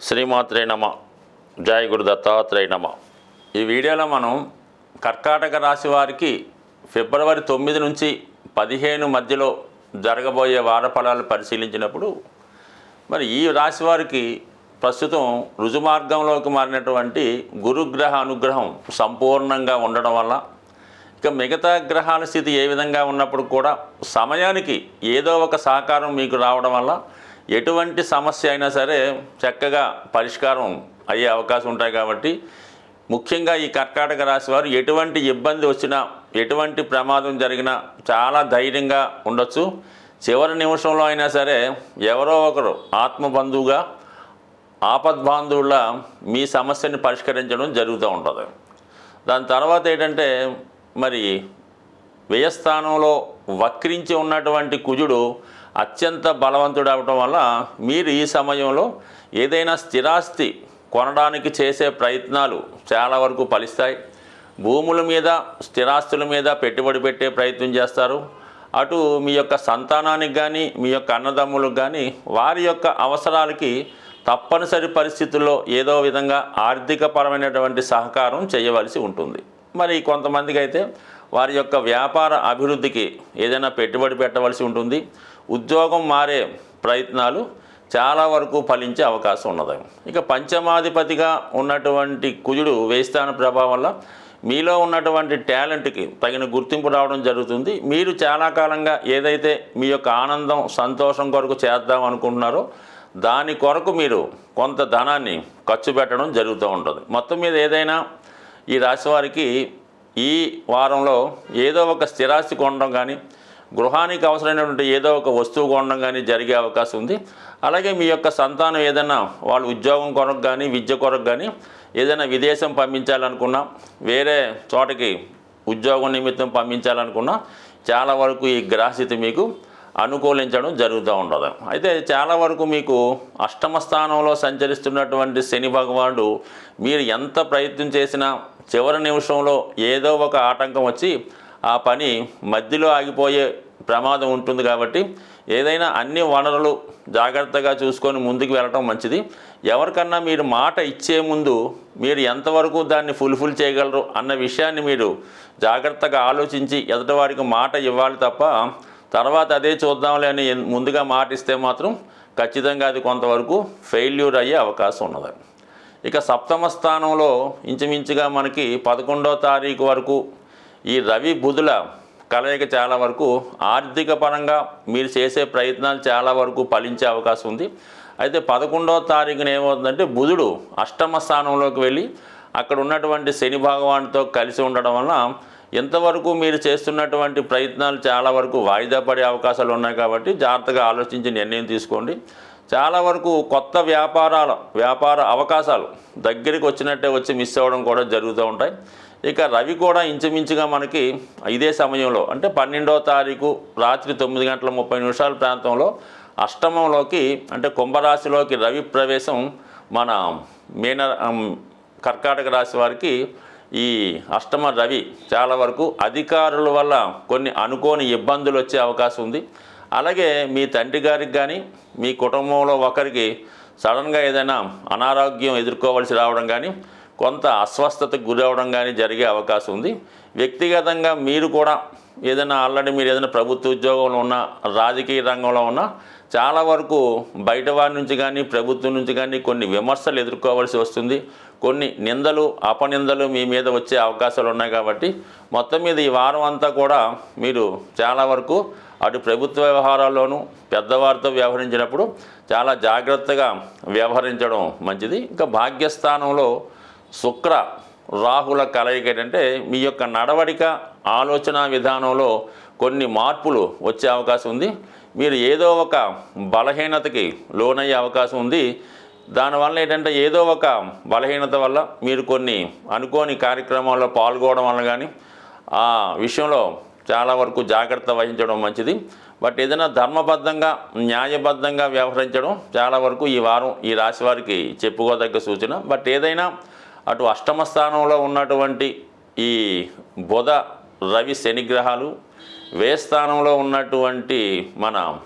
శ్రీమాత్రే నమ. జయ గురు దత్తాత్రేయ నమ. ఈ వీడియోలో మనం కర్కాటక రాశి వారికి ఫిబ్రవరి తొమ్మిది నుంచి పదిహేను మధ్యలో జరగబోయే వార ఫలాలు పరిశీలించినప్పుడు మరి ఈ రాశి వారికి ప్రస్తుతం రుజుమార్గంలోకి మారినటువంటి గురుగ్రహ అనుగ్రహం సంపూర్ణంగా ఉండడం వల్ల ఇక మిగతా గ్రహాల స్థితి ఏ విధంగా ఉన్నప్పుడు కూడా సమయానికి ఏదో ఒక సహకారం మీకు రావడం వల్ల ఎటువంటి సమస్య అయినా సరే చక్కగా పరిష్కారం అయ్యే అవకాశం ఉంటాయి కాబట్టి ముఖ్యంగా ఈ కర్కాటక రాశి వారు ఎటువంటి ఇబ్బంది వచ్చినా ఎటువంటి ప్రమాదం జరిగినా చాలా ధైర్యంగా ఉండొచ్చు. చివరి నిమిషంలో అయినా సరే ఎవరో ఒకరు ఆత్మబంధువుగా ఆపద్బాంధువుల మీ సమస్యని పరిష్కరించడం జరుగుతూ ఉంటుంది. దాని తర్వాత ఏంటంటే మరి వ్యయస్థానంలో వక్రించి ఉన్నటువంటి కుజుడు అత్యంత బలవంతుడు అవటం వల్ల మీరు ఈ సమయంలో ఏదైనా స్థిరాస్తి కొనడానికి చేసే ప్రయత్నాలు చాలా వరకు ఫలిస్తాయి. భూముల మీద స్థిరాస్తుల మీద పెట్టుబడి పెట్టే ప్రయత్నం చేస్తారు. అటు మీ యొక్క సంతానానికి కానీ మీ యొక్క అన్నదమ్ములకు కానీ వారి యొక్క అవసరాలకి తప్పనిసరి పరిస్థితుల్లో ఏదో విధంగా ఆర్థికపరమైనటువంటి సహకారం చేయవలసి ఉంటుంది. మరి కొంతమందికి అయితే వారి యొక్క వ్యాపార అభివృద్ధికి ఏదైనా పెట్టుబడి పెట్టవలసి ఉంటుంది. ఉద్యోగం మారే ప్రయత్నాలు చాలా వరకు ఫలించే అవకాశం ఉన్నది. ఇక పంచమాధిపతిగా ఉన్నటువంటి కుజుడు వేస్తాన ప్రభావం వల్ల మీలో ఉన్నటువంటి టాలెంట్కి తగిన గుర్తింపు రావడం జరుగుతుంది. మీరు చాలా కాలంగా ఏదైతే మీ యొక్క ఆనందం సంతోషం కొరకు చేద్దాం అనుకుంటున్నారో దాని కొరకు మీరు కొంత ధనాన్ని ఖర్చు పెట్టడం జరుగుతూ ఉంటుంది. మొత్తం మీద ఏదైనా ఈ రాశి వారికి ఈ వారంలో ఏదో ఒక స్థిరాస్తి కొనడం కానీ గృహానికి అవసరమైనటువంటి ఏదో ఒక వస్తువు కొనడం కానీ జరిగే అవకాశం ఉంది. అలాగే మీ యొక్క సంతానం ఏదైనా వాళ్ళు ఉద్యోగం కొరకు కానీ విద్య కొరకు కానీ ఏదైనా విదేశం పంపించాలనుకున్నా వేరే చోటకి ఉద్యోగం నిమిత్తం పంపించాలనుకున్నా చాలా వరకు ఈ గ్రహస్థితి మీకు అనుకూలించడం జరుగుతూ ఉండదు అయితే చాలా వరకు మీకు అష్టమ స్థానంలో సంచరిస్తున్నటువంటి శని భగవానుడు మీరు ఎంత ప్రయత్నం చేసినా చివరి నిమిషంలో ఏదో ఒక ఆటంకం వచ్చి ఆ పని మధ్యలో ఆగిపోయే ప్రమాదం ఉంటుంది కాబట్టి ఏదైనా అన్ని వనరులు జాగ్రత్తగా చూసుకొని ముందుకు వెళ్ళటం మంచిది. ఎవరికన్నా మీరు మాట ఇచ్చే ముందు మీరు ఎంతవరకు దాన్ని ఫుల్ఫిల్ చేయగలరు అన్న విషయాన్ని మీరు జాగ్రత్తగా ఆలోచించి ఎదుటివారికి మాట ఇవ్వాలి తప్ప తర్వాత అదే చూద్దాంలే అని ముందుగా మాటిస్తే మాత్రం ఖచ్చితంగా అది కొంతవరకు ఫెయిల్యూర్ అయ్యే అవకాశం ఉన్నది. ఇక సప్తమ స్థానంలో ఇంచుమించుగా మనకి పదకొండో తారీఖు వరకు ఈ రవి బుధుల కలయిక చాలా వరకు ఆర్థిక పరంగా మీరు చేసే ప్రయత్నాలు చాలా వరకు ఫలించే అవకాశం ఉంది. అయితే పదకొండవ తారీఖున ఏమవుతుందంటే బుధుడు అష్టమ స్థానంలోకి వెళ్ళి అక్కడ ఉన్నటువంటి శని భగవానుతో కలిసి ఉండడం వలన ఇంతవరకు మీరు చేస్తున్నటువంటి ప్రయత్నాలు చాలా వరకు వాయిదా పడే అవకాశాలు ఉన్నాయి కాబట్టి జాగ్రత్తగా ఆలోచించి నిర్ణయం తీసుకోండి. చాలా వరకు కొత్త వ్యాపారాల వ్యాపార అవకాశాలు దగ్గరికి వచ్చినట్టే వచ్చి మిస్ అవ్వడం కూడా జరుగుతూ ఉంటాయి. ఇక రవి కూడా ఇంచుమించుగా మనకి ఇదే సమయంలో అంటే పన్నెండో తారీఖు రాత్రి తొమ్మిది గంటల ముప్పై నిమిషాల ప్రాంతంలో అష్టమంలోకి అంటే కుంభరాశిలోకి రవి ప్రవేశం మన మీన కర్కాటక రాశి వారికి ఈ అష్టమ రవి చాలా వరకు అధికారుల వల్ల కొన్ని అనుకోని ఇబ్బందులు వచ్చే అవకాశం ఉంది. అలాగే మీ తండ్రి గారికి కానీ మీ కుటుంబంలో ఒకరికి సడన్గా ఏదైనా అనారోగ్యం ఎదుర్కోవాల్సి రావడం కానీ కొంత అస్వస్థతకు గురవడం కానీ జరిగే అవకాశం ఉంది. వ్యక్తిగతంగా మీరు కూడా ఏదైనా ఆల్రెడీ మీరు ఏదైనా ప్రభుత్వ ఉద్యోగంలో ఉన్న రాజకీయ రంగంలో ఉన్న చాలా వరకు బయట వారి నుంచి కానీ ప్రభుత్వం నుంచి కానీ కొన్ని విమర్శలు ఎదుర్కోవాల్సి వస్తుంది. కొన్ని నిందలు అపనిందలు మీ మీద వచ్చే అవకాశాలు ఉన్నాయి కాబట్టి మొత్తం మీద ఈ వారం అంతా కూడా మీరు చాలా వరకు అటు ప్రభుత్వ వ్యవహారాల్లోనూ పెద్దవారితో వ్యవహరించినప్పుడు చాలా జాగ్రత్తగా వ్యవహరించడం మంచిది. ఇంకా భాగ్యస్థానంలో శుక్ర రాహుల కలయిక ఏంటంటే మీ యొక్క నడవడిక ఆలోచన విధానంలో కొన్ని మార్పులు వచ్చే అవకాశం ఉంది. మీరు ఏదో ఒక బలహీనతకి లోనయ్యే అవకాశం ఉంది. దానివల్ల ఏంటంటే ఏదో ఒక బలహీనత వల్ల మీరు కొన్ని అనుకోని కార్యక్రమాల్లో పాల్గొనడం వల్ల కానీ ఆ విషయంలో చాలా వరకు జాగ్రత్త వహించడం మంచిది. బట్ ఏదైనా ధర్మబద్ధంగా న్యాయబద్ధంగా వ్యవహరించడం చాలా వరకు ఈ వారం ఈ రాశి వారికి చెప్పుకోదగ్గ సూచన. బట్ ఏదైనా అటు అష్టమ స్థానంలో ఉన్నటువంటి ఈ బుధ రవి శనిగ్రహాలు వే స్థానంలో ఉన్నటువంటి మన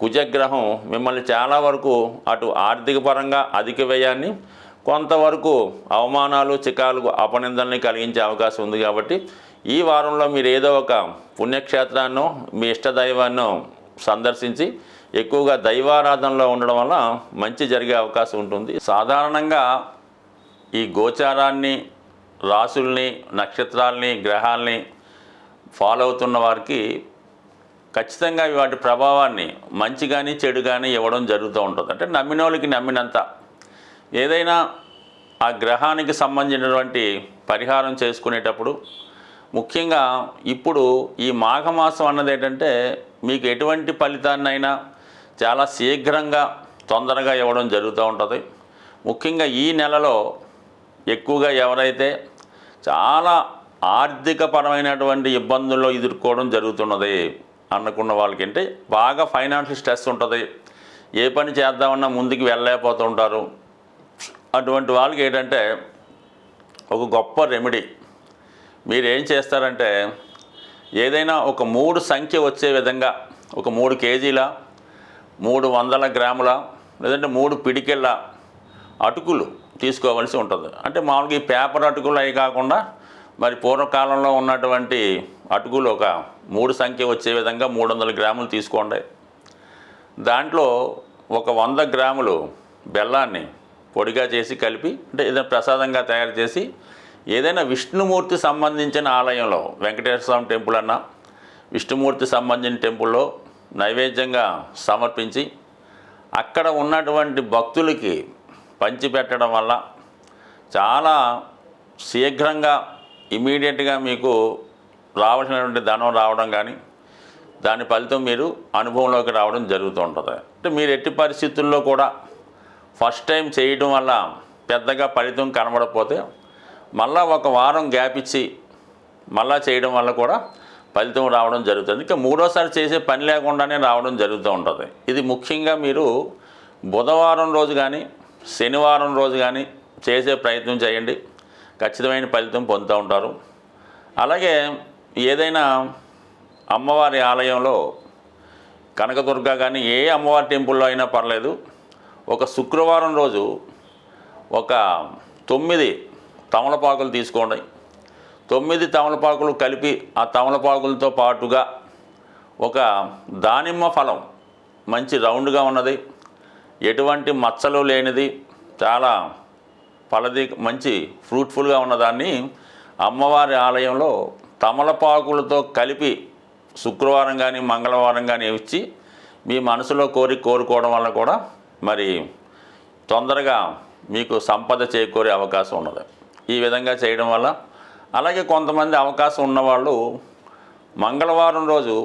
కుజగ్రహం మిమ్మల్ని చాలా వరకు అటు ఆర్థిక పరంగా అధిక వ్యయాన్ని కొంతవరకు అవమానాలు చికాలు అపనిందల్ని కలిగించే అవకాశం ఉంది కాబట్టి ఈ వారంలో మీరు ఏదో ఒక పుణ్యక్షేత్రాన్నో మీ ఇష్టదైవాన్నో సందర్శించి ఎక్కువగా దైవారాధనలో ఉండడం వల్ల మంచి జరిగే అవకాశం ఉంటుంది. సాధారణంగా ఈ గోచారాన్ని రాసుల్ని నక్షత్రాల్ని గ్రహాల్ని ఫాలో అవుతున్న వారికి ఖచ్చితంగా వాటి ప్రభావాన్ని మంచి కానీ చెడు కానీ ఇవ్వడం జరుగుతూ ఉంటుంది. అంటే నమ్మిన వాళ్ళకి నమ్మినంత. ఏదైనా ఆ గ్రహానికి సంబంధించినటువంటి పరిహారం చేసుకునేటప్పుడు ముఖ్యంగా ఇప్పుడు ఈ మాఘమాసం అన్నది ఏంటంటే మీకు ఎటువంటి ఫలితాన్నైనా చాలా శీఘ్రంగా తొందరగా ఇవ్వడం జరుగుతూ ఉంటుంది. ముఖ్యంగా ఈ నెలలో ఎక్కువగా ఎవరైతే చాలా ఆర్థికపరమైనటువంటి ఇబ్బందుల్లో ఎదుర్కోవడం జరుగుతున్నది అనుకున్న వాళ్ళకంటే బాగా ఫైనాన్షియల్ స్ట్రెస్ ఉంటుంది. ఏ పని చేద్దామన్నా ముందుకు వెళ్ళలేకపోతూ ఉంటారు అటువంటి వాళ్ళకి ఏంటంటే ఒక గొప్ప రెమెడీ మీరు ఏం చేస్తారంటే ఏదైనా ఒక మూడు సంఖ్య వచ్చే విధంగా ఒక మూడు కేజీల మూడు వందల గ్రాముల లేదంటే మూడు పిడికెళ్ళ అటుకులు తీసుకోవాల్సి ఉంటుంది. అంటే మామూలుగా ఈ పేపర్ అటుకులు అవి కాకుండా మరి పూర్వకాలంలో ఉన్నటువంటి అటుకులు ఒక మూడు సంఖ్య వచ్చే విధంగా మూడు వందల గ్రాములు తీసుకోండి. దాంట్లో ఒక వంద గ్రాములు బెల్లాన్ని పొడిగా చేసి కలిపి అంటే ఏదైనా ప్రసాదంగా తయారు చేసి ఏదైనా విష్ణుమూర్తి సంబంధించిన ఆలయంలో వెంకటేశ్వర స్వామి టెంపుల్ అన్నా విష్ణుమూర్తి సంబంధించిన టెంపుల్లో నైవేద్యంగా సమర్పించి అక్కడ ఉన్నటువంటి భక్తులకి పంచిపెట్టడం వల్ల చాలా శీఘ్రంగా ఇమీడియట్గా మీకు రావాల్సినటువంటి ధనం రావడం కానీ దాని ఫలితం మీరు అనుభవంలోకి రావడం జరుగుతూ ఉంటుంది. అంటే మీరు ఎట్టి పరిస్థితుల్లో కూడా ఫస్ట్ టైం చేయడం వల్ల పెద్దగా ఫలితం కనబడకపోతే మళ్ళా ఒక వారం గ్యాప్ ఇచ్చి మళ్ళా చేయడం వల్ల కూడా ఫలితం రావడం జరుగుతుంది. ఇంకా మూడోసారి చేసే పని లేకుండానే రావడం జరుగుతూ ఉంటుంది. ఇది ముఖ్యంగా మీరు బుధవారం రోజు కానీ శనివారం రోజు కానీ చేసే ప్రయత్నం చేయండి. ఖచ్చితమైన ఫలితం పొందుతూ ఉంటారు. అలాగే ఏదైనా అమ్మవారి ఆలయంలో కనకదుర్గ కానీ ఏ అమ్మవారి టెంపుల్లో అయినా పర్లేదు. ఒక శుక్రవారం రోజు ఒక తొమ్మిది తమలపాకులు తీసుకోండి. తొమ్మిది తమలపాకులు కలిపి ఆ తమలపాకులతో పాటుగా ఒక దానిమ్మ ఫలం మంచి రౌండ్గా ఉన్నది. ఎటువంటి మచ్చలు లేనిది. చాలా ఫలది మంచి ఫ్రూట్ఫుల్గా ఉన్నదాన్ని అమ్మవారి ఆలయంలో తమలపాకులతో కలిపి శుక్రవారం కానీ మంగళవారం కానీ ఇచ్చి మీ మనసులో కోరి కోరుకోవడం వల్ల కూడా మరి తొందరగా మీకు సంపద చేకూరే అవకాశం ఉన్నది. ఈ విధంగా చేయడం వల్ల అలాగే కొంతమంది అవకాశం ఉన్నవాళ్ళు మంగళవారం రోజు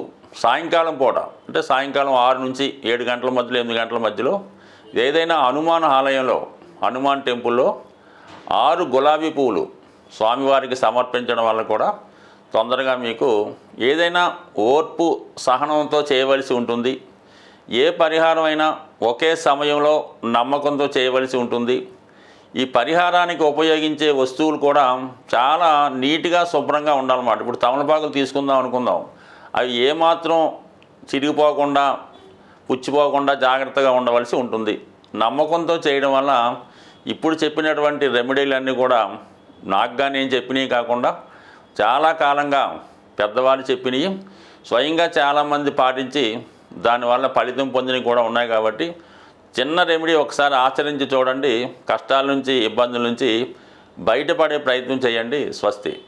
సాయంకాలం పూట అంటే సాయంకాలం ఆరు నుంచి ఏడు గంటల మధ్యలో ఎనిమిది గంటల మధ్యలో ఏదైనా హనుమాన్ ఆలయంలో హనుమాన్ టెంపుల్లో ఆరు గులాబీ పువ్వులు స్వామివారికి సమర్పించడం వల్ల కూడా తొందరగా మీకు ఏదైనా ఓర్పు సహనంతో చేయవలసి ఉంటుంది. ఏ పరిహారం అయినా ఒకే సమయంలో నమ్మకంతో చేయవలసి ఉంటుంది. ఈ పరిహారానికి ఉపయోగించే వస్తువులు కూడా చాలా నీట్గా శుభ్రంగా ఉండాలన్నమాట. ఇప్పుడు తమలపాకులు తీసుకుందాం అనుకుందాం. అవి ఏమాత్రం చిరిగిపోకుండా పుచ్చిపోకుండా జాగ్రత్తగా ఉండవలసి ఉంటుంది. నమ్మకంతో చేయడం వల్ల ఇప్పుడు చెప్పినటువంటి రెమెడీలన్నీ కూడా నాకు కానీ నేను చెప్పినవి కాకుండా చాలా కాలంగా పెద్దవాళ్ళు చెప్పినవి. స్వయంగా చాలామంది పాటించి దానివల్ల ఫలితం పొందినవి కూడా ఉన్నాయి కాబట్టి చిన్న రెమెడీ ఒకసారి ఆచరించి చూడండి. కష్టాల నుంచి ఇబ్బందుల నుంచి బయటపడే ప్రయత్నం చేయండి. స్వస్తి.